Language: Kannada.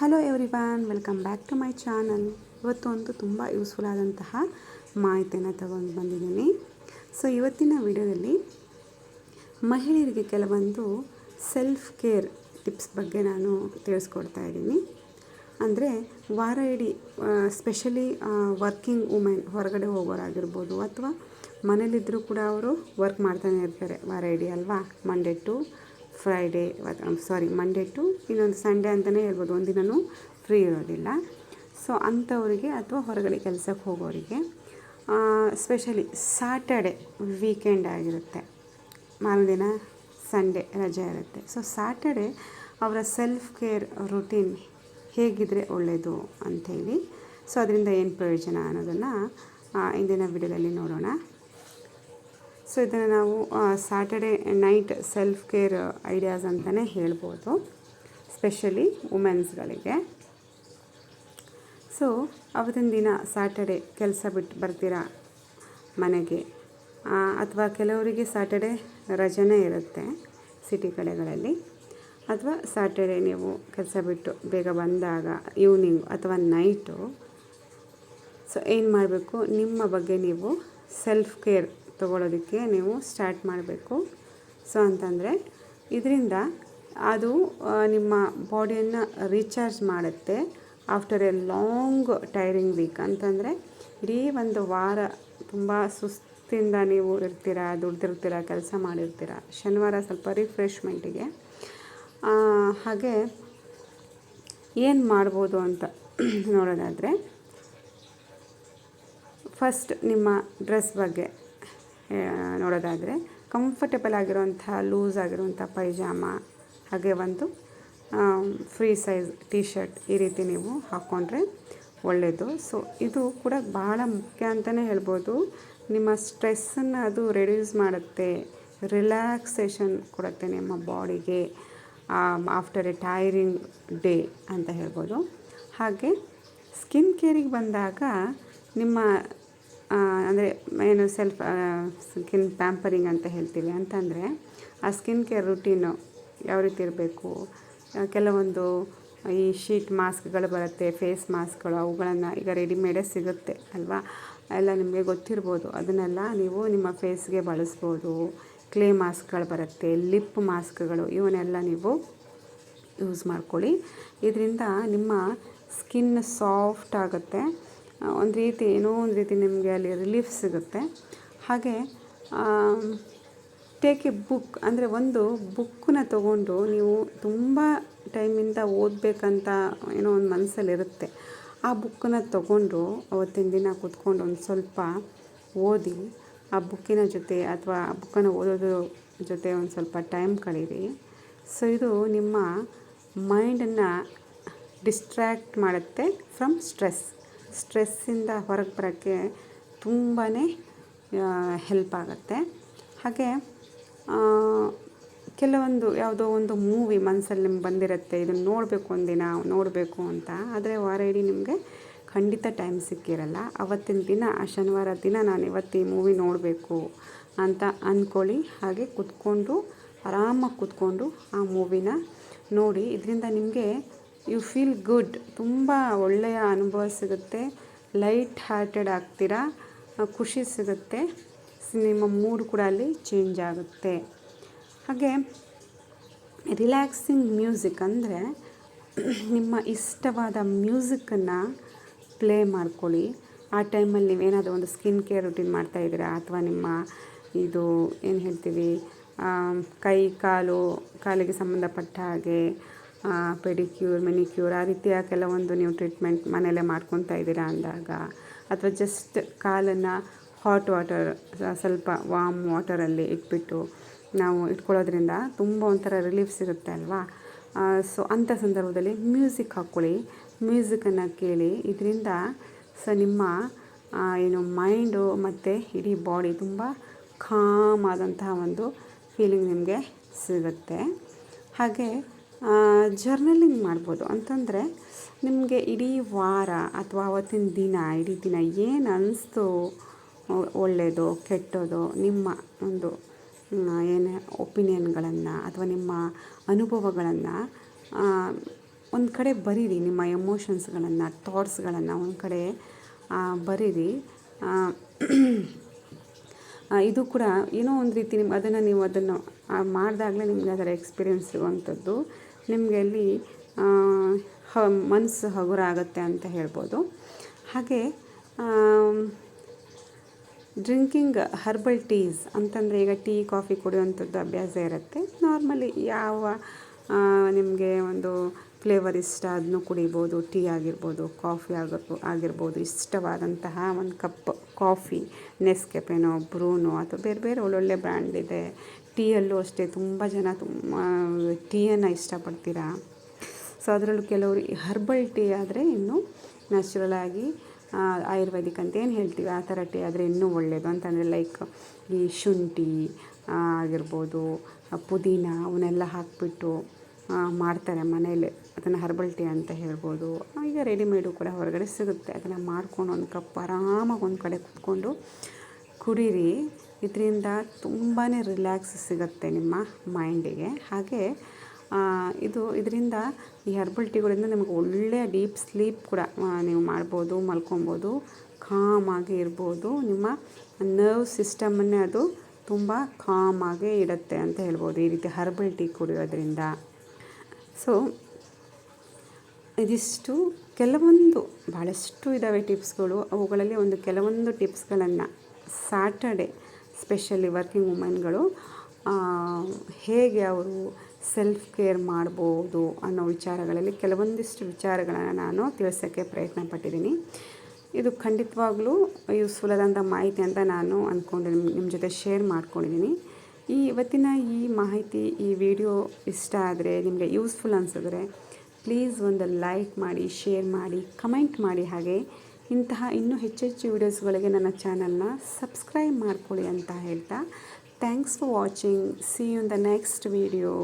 Hello everyone welcome back to my channel ಇವತ್ತು ಅಂತೂ ತುಂಬ ಯೂಸ್ಫುಲ್ ಆದಂತಹ ಮಾಹಿತಿಯನ್ನು ತಗೊಂಡು ಬಂದಿದ್ದೀನಿ. ಸೊ ಇವತ್ತಿನ ವಿಡಿಯೋದಲ್ಲಿ ಮಹಿಳೆಯರಿಗೆ ಕೆಲವೊಂದು ಸೆಲ್ಫ್ ಕೇರ್ ಟಿಪ್ಸ್ ಬಗ್ಗೆ ನಾನು ತಿಳಿಸ್ಕೊಡ್ತಾ ಇದ್ದೀನಿ. ಅಂದರೆ ವಾರ ಇಡೀ ಸ್ಪೆಷಲಿ ವರ್ಕಿಂಗ್ ವುಮೆನ್ ಹೊರಗಡೆ ಹೋಗೋರಾಗಿರ್ಬೋದು ಅಥವಾ ಮನೇಲಿದ್ದರೂ ಕೂಡ ಅವರು ವರ್ಕ್ ಮಾಡ್ತಾನೆ ಇರ್ತಾರೆ ವಾರ ಇಡೀ ಅಲ್ವಾ? Monday to Friday sorry Monday to ಇನ್ನೊಂದು ಸಂಡೇ ಅಂತಲೇ ಹೇಳ್ಬೋದು. ಒಂದಿನೂ ಫ್ರೀ ಇರೋದಿಲ್ಲ. ಸೊ ಅಂಥವರಿಗೆ ಅಥವಾ ಹೊರಗಡೆ ಕೆಲಸಕ್ಕೆ ಹೋಗೋರಿಗೆ ಸ್ಪೆಷಲಿ ಸಾಟರ್ಡೆ ವೀಕೆಂಡ್ ಆಗಿರುತ್ತೆ. ಮಾರನೇ ಸಂಡೇ ರಜೆ ಇರುತ್ತೆ. ಸೊ ಸ್ಯಾಟರ್ಡೆ ಅವರ ಸೆಲ್ಫ್ ಕೇರ್ ರುಟೀನ್ ಹೇಗಿದ್ದರೆ ಒಳ್ಳೆಯದು ಅಂಥೇಳಿ. ಸೊ ಅದರಿಂದ ಏನು ಪ್ರಯೋಜನ ಅನ್ನೋದನ್ನು ಇಂದಿನ ವಿಡಿಯೋದಲ್ಲಿ ನೋಡೋಣ. ಸೊ ಇದನ್ನು ನಾವು Saturday night self care ideas ಅಂತಲೇ ಹೇಳ್ಬೋದು. ಸ್ಪೆಷಲಿ ವುಮೆನ್ಸ್ಗಳಿಗೆ ಸೊ ಅವತ್ತಿನ ದಿನ ಸ್ಯಾಟರ್ಡೆ ಕೆಲಸ ಬಿಟ್ಟು ಬರ್ತೀರಾ ಮನೆಗೆ? ಅಥವಾ ಕೆಲವರಿಗೆ ಸ್ಯಾಟರ್ಡೆ ರಜೆನೇ ಇರುತ್ತೆ ಸಿಟಿ ಕಡೆಗಳಲ್ಲಿ. ಅಥವಾ ಸ್ಯಾಟರ್ಡೆ ನೀವು ಕೆಲಸ ಬಿಟ್ಟು ಬೇಗ ಬಂದಾಗ ಈವ್ನಿಂಗ್ ಅಥವಾ ನೈಟು ಸೊ ಏನು ಮಾಡಬೇಕು? ನಿಮ್ಮ ಬಗ್ಗೆ ನೀವು ಸೆಲ್ಫ್ ಕೇರ್ ತೊಗೊಳೋದಕ್ಕೆ ನೀವು ಸ್ಟಾರ್ಟ್ ಮಾಡಬೇಕು. ಸೊ ಅಂತಂದರೆ ಇದರಿಂದ ಅದು ನಿಮ್ಮ ಬಾಡಿಯನ್ನು ರೀಚಾರ್ಜ್ ಮಾಡುತ್ತೆ after a long tiring week ಅಂತಂದರೆ ಇಡೀ ಒಂದು ವಾರ ತುಂಬ ಸುಸ್ತಿಂದ ನೀವು ಇರ್ತೀರ, ದುಡ್ದಿರ್ತೀರ, ಕೆಲಸ ಮಾಡಿರ್ತೀರ, ಶನಿವಾರ ಸ್ವಲ್ಪ ರಿಫ್ರೆಶ್ಮೆಂಟಿಗೆ ಹಾಗೆ ಏನು ಮಾಡ್ಬೋದು ಅಂತ ನೋಡೋದಾದರೆ ಫಸ್ಟ್ ನಿಮ್ಮ ಡ್ರೆಸ್ ಬಗ್ಗೆ. ನೋಡೋದಾದರೆ ಕಂಫರ್ಟೇಬಲ್ ಆಗಿರುವಂಥ ಲೂಸ್ ಆಗಿರುವಂಥ ಪೈಜಾಮ, ಹಾಗೆ ಒಂದು ಫ್ರೀ ಸೈಜ್ ಟಿ ಶರ್ಟ್ ಈ ರೀತಿ ನೀವು ಹಾಕ್ಕೊಂಡ್ರೆ ಒಳ್ಳೆಯದು ಸೊ ಇದು ಕೂಡ ಬಹಳ ಮುಖ್ಯ ಅಂತಲೇ ಹೇಳ್ಬೋದು. ನಿಮ್ಮ ಸ್ಟ್ರೆಸ್ಸನ್ನು ಅದು ರೆಡ್ಯೂಸ್ ಮಾಡುತ್ತೆ. ರಿಲ್ಯಾಕ್ಸೇಷನ್ ಕೊಡುತ್ತೆ ನಿಮ್ಮ ಬಾಡಿಗೆ ಆಫ್ಟರ್ ಎ ಟೈರಿಂಗ್ ಡೇ ಅಂತ ಹೇಳ್ಬೋದು. ಹಾಗೆ ಸ್ಕಿನ್ ಕೇರಿಗೆ ಬಂದಾಗ ನಿಮ್ಮ ಅಂದರೆ ಏನು ಸೆಲ್ಫ್ ಸ್ಕಿನ್ ಪ್ಯಾಂಪರಿಂಗ್ ಅಂತ ಹೇಳ್ತೀವಿ ಅಂತಂದರೆ ಆ ಸ್ಕಿನ್ ಕೇರ್ ರುಟೀನು ಯಾವ ರೀತಿ ಇರಬೇಕು? ಕೆಲವೊಂದು ಈ ಶೀಟ್ ಮಾಸ್ಕ್ಗಳು ಬರುತ್ತೆ ಫೇಸ್ ಮಾಸ್ಕ್ಗಳು ಅವುಗಳನ್ನು ಈಗ ರೆಡಿಮೇಡೇ ಸಿಗುತ್ತೆ ಅಲ್ವಾ? ಎಲ್ಲ ನಿಮಗೆ ಗೊತ್ತಿರ್ಬೋದು. ಅದನ್ನೆಲ್ಲ ನೀವು ನಿಮ್ಮ ಫೇಸ್ಗೆ ಬಳಸ್ಬೋದು. ಕ್ಲೇ ಮಾಸ್ಕ್ಗಳು ಬರುತ್ತೆ ಲಿಪ್ ಮಾಸ್ಕ್ಗಳು ಇವನ್ನೆಲ್ಲ ನೀವು ಯೂಸ್ ಮಾಡ್ಕೊಳ್ಳಿ. ಇದರಿಂದ ನಿಮ್ಮ ಸ್ಕಿನ್ ಸಾಫ್ಟ್ ಆಗುತ್ತೆ. ಒಂದು ರೀತಿ ಏನೋ ಒಂದು ರೀತಿ ನಿಮಗೆ ಅಲ್ಲಿ ರಿಲೀಫ್ ಸಿಗುತ್ತೆ. ಹಾಗೆ ಟೇಕ್ ಎ ಬುಕ್ ಅಂದರೆ ಒಂದು ಬುಕ್ಕನ್ನ ತಗೊಂಡು ನೀವು ತುಂಬ ಟೈಮಿಂದ ಓದಬೇಕಂತ ಏನೋ ಒಂದು ಮನಸ್ಸಲ್ಲಿರುತ್ತೆ ಆ ಬುಕ್ಕನ್ನ ತಗೊಂಡು ಅವತ್ತಿನ ದಿನ ಕೂತ್ಕೊಂಡು ಒಂದು ಸ್ವಲ್ಪ ಓದಿ, ಆ ಬುಕ್ಕಿನ ಜೊತೆ ಅಥವಾ ಆ ಬುಕ್ಕನ್ನು ಓದೋದ್ರ ಜೊತೆ ಒಂದು ಸ್ವಲ್ಪ ಟೈಮ್ ಕಳೀರಿ. ಸೊ ಇದು ನಿಮ್ಮ ಮೈಂಡನ್ನು ಡಿಸ್ಟ್ರ್ಯಾಕ್ಟ್ ಮಾಡುತ್ತೆ ಫ್ರಮ್ ಸ್ಟ್ರೆಸ್ ಸ್ಟ್ರೆಸ್ಸಿಂದ ಹೊರಗೆ ಬರೋಕ್ಕೆ ತುಂಬಾ ಹೆಲ್ಪ್ ಆಗುತ್ತೆ. ಹಾಗೆ ಕೆಲವೊಂದು ಯಾವುದೋ ಒಂದು ಮೂವಿ ಮನಸ್ಸಲ್ಲಿ ನಿಮ್ಗೆ ಬಂದಿರುತ್ತೆ, ಇದನ್ನು ನೋಡಬೇಕು ಒಂದಿನ, ನೋಡಬೇಕು ಅಂತ. ಆದರೆ ವಾರ ಇಡೀ ನಿಮಗೆ ಖಂಡಿತ ಟೈಮ್ ಸಿಕ್ಕಿರಲ್ಲ. ಅವತ್ತಿನ ದಿನ, ಆ ಶನಿವಾರ ದಿನ ನಾನು ಇವತ್ತು ಈ ಮೂವಿ ನೋಡಬೇಕು ಅಂತ ಅಂದ್ಕೊಳ್ಳಿ ಹಾಗೆ ಕೂತ್ಕೊಂಡು, ಆರಾಮಾಗಿ ಕೂತ್ಕೊಂಡು ಆ ಮೂವಿನ ನೋಡಿ. ಇದರಿಂದ ನಿಮಗೆ ಯು ಫೀಲ್ ಗುಡ್ ತುಂಬ ಒಳ್ಳೆಯ ಅನುಭವ ಸಿಗುತ್ತೆ. ಲೈಟ್ ಹಾರ್ಟೆಡ್ ಆಗ್ತೀರಾ ಖುಷಿ ಸಿಗುತ್ತೆ. ನಿಮ್ಮ ಮೂಡ್ ಕೂಡ ಅಲ್ಲಿ ಚೇಂಜ್ ಆಗುತ್ತೆ. ಹಾಗೆ ರಿಲ್ಯಾಕ್ಸಿಂಗ್ ಮ್ಯೂಸಿಕ್ ಅಂದರೆ ನಿಮ್ಮ ಇಷ್ಟವಾದ ಮ್ಯೂಸಿಕ್ಕನ್ನು ಪ್ಲೇ ಮಾಡ್ಕೊಳ್ಳಿ. ಆ ಟೈಮಲ್ಲಿ ನೀವೇನಾದರೂ ಒಂದು ಸ್ಕಿನ್ ಕೇರ್ ರುಟೀನ್ ಮಾಡ್ತಾಯಿದ್ದೀರಾ ಅಥವಾ ನಿಮ್ಮ ಇದು ಏನು ಹೇಳ್ತೀವಿ? ಕೈ, ಕಾಲು, ಕಾಲಿಗೆ ಸಂಬಂಧಪಟ್ಟ ಹಾಗೆ ಪೆಡಿಕ್ಯೂರ್, ಮೆನಿಕ್ಯೂರ್ ಆ ರೀತಿಯ ಕೆಲವೊಂದು ನೀವು ಟ್ರೀಟ್ಮೆಂಟ್ ಮನೆಯಲ್ಲೇ ಮಾಡ್ಕೊತಾ ಇದ್ದೀರಾ ಅಂದಾಗ ಅಥವಾ ಜಸ್ಟ್ ಕಾಲನ್ನು ಹಾಟ್ ವಾಟರ್ ಸ್ವಲ್ಪ ವಾಮ್ ವಾಟರಲ್ಲಿ ಇಟ್ಬಿಟ್ಟು ನಾವು ಇಟ್ಕೊಳ್ಳೋದ್ರಿಂದ ತುಂಬ ಒಂಥರ ರಿಲೀಫ್ ಸಿಗುತ್ತೆ ಅಲ್ವಾ? ಸೊ ಅಂಥ ಸಂದರ್ಭದಲ್ಲಿ ಮ್ಯೂಸಿಕ್ ಹಾಕ್ಕೊಳ್ಳಿ. ಮ್ಯೂಸಿಕನ್ನು ಕೇಳಿ ಇದರಿಂದ ಸೊ ನಿಮ್ಮ ಏನು ಮೈಂಡು ಮತ್ತು ಇಡೀ ಬಾಡಿ ತುಂಬ ಕಾಮ್ ಆದಂತಹ ಒಂದು ಫೀಲಿಂಗ್ ನಿಮಗೆ ಸಿಗುತ್ತೆ. ಹಾಗೆ ಜರ್ನಲಿಂಗ್ ಮಾಡ್ಬೋದು. ಅಂತಂದರೆ ನಿಮಗೆ ಇಡೀ ವಾರ ಅಥವಾ ಅವತ್ತಿನ ದಿನ, ಇಡೀ ದಿನ ಏನು ಅನ್ನಿಸ್ತು ಒಳ್ಳೆಯದು ಕೆಟ್ಟೋದು, ನಿಮ್ಮ ಒಂದು ಏನು ಒಪಿನಿಯನ್ಗಳನ್ನು ಅಥವಾ ನಿಮ್ಮ ಅನುಭವಗಳನ್ನು ಒಂದು ಕಡೆ ಬರೀರಿ, ನಿಮ್ಮ ಎಮೋಷನ್ಸ್ಗಳನ್ನು ಥಾಟ್ಸ್ಗಳನ್ನು ಒಂದು ಕಡೆ ಬರೀರಿ. ಇದು ಕೂಡ ಏನೋ ಒಂದು ರೀತಿ ನಿಮ್ಮ ಅದನ್ನು ನೀವು ಅದನ್ನು ಮಾಡಿದಾಗಲೇ ನಿಮಗೆ ಅದರ ಎಕ್ಸ್ಪೀರಿಯೆನ್ಸ್ ಸಿಗುವಂಥದ್ದು. ನಿಮಗೆ ಅಲ್ಲಿ ಹ ಮನಸ್ಸು ಹಗುರ ಆಗುತ್ತೆ ಅಂತ ಹೇಳ್ಬೋದು. ಹಾಗೆ ಡ್ರಿಂಕಿಂಗ್ ಹರ್ಬಲ್ ಟೀಸ್ ಅಂತಂದರೆ ಈಗ ಟೀ, ಕಾಫಿ ಕುಡಿಯುವಂಥದ್ದು ಅಭ್ಯಾಸ ಇರುತ್ತೆ. ನಾರ್ಮಲಿ ಯಾವ ನಿಮಗೆ ಒಂದು ಫ್ಲೇವರ್ ಇಷ್ಟ ಅದನ್ನು ಕುಡಿಬೋದು, ಟೀ ಆಗಿರ್ಬೋದು, ಕಾಫಿ ಆಗಿರ್ಬೋ ಆಗಿರ್ಬೋದು, ಇಷ್ಟವಾದಂತಹ ಒಂದು ಕಪ್ ಕಾಫಿ ನೆಸ್ಕೆಫೆನೋ ಬ್ರೂನೋ ಅಥವಾ ಬೇರೆ ಬೇರೆ ಒಳ್ಳೊಳ್ಳೆ ಬ್ರ್ಯಾಂಡ್ ಇದೆ. ಟೀಯಲ್ಲೂ ಅಷ್ಟೇ, ತುಂಬ ಜನ ತುಂಬ ಟೀಯನ್ನು ಇಷ್ಟಪಡ್ತೀರಾ? ಸೊ ಅದರಲ್ಲೂ ಕೆಲವರು ಹರ್ಬಲ್ ಟೀ ಆದರೆ ಇನ್ನೂ ನ್ಯಾಚುರಲ್ ಆಗಿ ಆಯುರ್ವೇದಿಕ್ ಅಂತ ಏನು ಹೇಳ್ತೀವಿ, ಆ ಥರ ಟೀ ಆದರೆ ಇನ್ನೂ ಒಳ್ಳೆಯದು ಅಂತಂದರೆ ಲೈಕ್ ಈ ಶುಂಠಿ ಆಗಿರ್ಬೋದು ಪುದೀನ, ಅವನ್ನೆಲ್ಲ ಹಾಕಿಬಿಟ್ಟು ಮಾಡ್ತಾರೆ ಮನೇಲಿ. ಅದನ್ನು ಹರ್ಬಲ್ ಟೀ ಅಂತ ಹೇಳ್ಬೋದು. ಈಗ ರೆಡಿಮೇಡು ಕೂಡ ಹೊರಗಡೆ ಸಿಗುತ್ತೆ. ಅದನ್ನು ಮಾಡ್ಕೊಂಡು ಒಂದು ಕಪ್ ಆರಾಮಾಗಿ ಒಂದು ಕಡೆ ಕುತ್ಕೊಂಡು ಕುಡೀರಿ. ಇದರಿಂದ ತುಂಬಾ ರಿಲ್ಯಾಕ್ಸ್ ಸಿಗುತ್ತೆ ನಿಮ್ಮ ಮೈಂಡಿಗೆ ಹಾಗೆ ಇದು ಇದರಿಂದ ಈ ಹರ್ಬಲ್ ಟೀಗಳಿಂದ ನಿಮಗೆ ಒಳ್ಳೆಯ ಡೀಪ್ ಸ್ಲೀಪ್ ಕೂಡ ನೀವು ಮಾಡ್ಬೋದು, ಮಲ್ಕೊಬೋದು ಕಾಮಾಗಿ ಇರ್ಬೋದು. ನಿಮ್ಮ ನರ್ವ್ ಸಿಸ್ಟಮನ್ನೇ ಅದು ತುಂಬ ಕಾಮಾಗೆ ಇಡುತ್ತೆ ಅಂತ ಹೇಳ್ಬೋದು ಈ ರೀತಿ ಹರ್ಬಲ್ ಟೀ ಕುಡಿಯೋದ್ರಿಂದ. ಸೊ ಇದಿಷ್ಟು ಕೆಲವೊಂದು ಭಾಳಷ್ಟು ಇದ್ದಾವೆ ಟಿಪ್ಸ್ಗಳು. ಅವುಗಳಲ್ಲಿ ಒಂದು ಕೆಲವೊಂದು ಟಿಪ್ಸ್ಗಳನ್ನು ಸ್ಯಾಟರ್ಡೆ ಸ್ಪೆಷಲಿ ವರ್ಕಿಂಗ್ ವುಮೆನ್ಗಳು ಹೇಗೆ ಅವರು ಸೆಲ್ಫ್ ಕೇರ್ ಮಾಡ್ಬೋದು ಅನ್ನೋ ವಿಚಾರಗಳಲ್ಲಿ ಕೆಲವೊಂದಿಷ್ಟು ವಿಚಾರಗಳನ್ನು ನಾನು ತಿಳಿಸೋಕ್ಕೆ ಪ್ರಯತ್ನ ಪಟ್ಟಿದ್ದೀನಿ. ಇದು ಖಂಡಿತವಾಗ್ಲೂ ಯೂಸ್ಫುಲ್ ಆದಂಥ ಮಾಹಿತಿ ಅಂತ ನಾನು ಅಂದ್ಕೊಂಡು ನಿಮ್ಮ ನಿಮ್ಮ ಜೊತೆ ಶೇರ್ ಮಾಡ್ಕೊಂಡಿದ್ದೀನಿ. ಈ ಇವತ್ತಿನ ಈ ಮಾಹಿತಿ, ಈ ವಿಡಿಯೋ ಇಷ್ಟ ಆದರೆ ನಿಮಗೆ ಯೂಸ್ಫುಲ್ ಅನಿಸಿದ್ರೆ ಪ್ಲೀಸ್ ಒಂದು ಲೈಕ್ ಮಾಡಿ, ಶೇರ್ ಮಾಡಿ, ಕಮೆಂಟ್ ಮಾಡಿ ಹಾಗೆ. ಇಂತಹ ಇನ್ನೂ ಹೆಚ್ಚೆಚ್ಚು ವಿಡಿಯೋಸ್ಗಳಿಗೆ ನನ್ನ ಚಾನಲ್ನ ಸಬ್ಸ್ಕ್ರೈಬ್ ಮಾಡ್ಕೊಳ್ಳಿ ಅಂತ ಹೇಳ್ತಾ. Thanks for watching. See you in the next video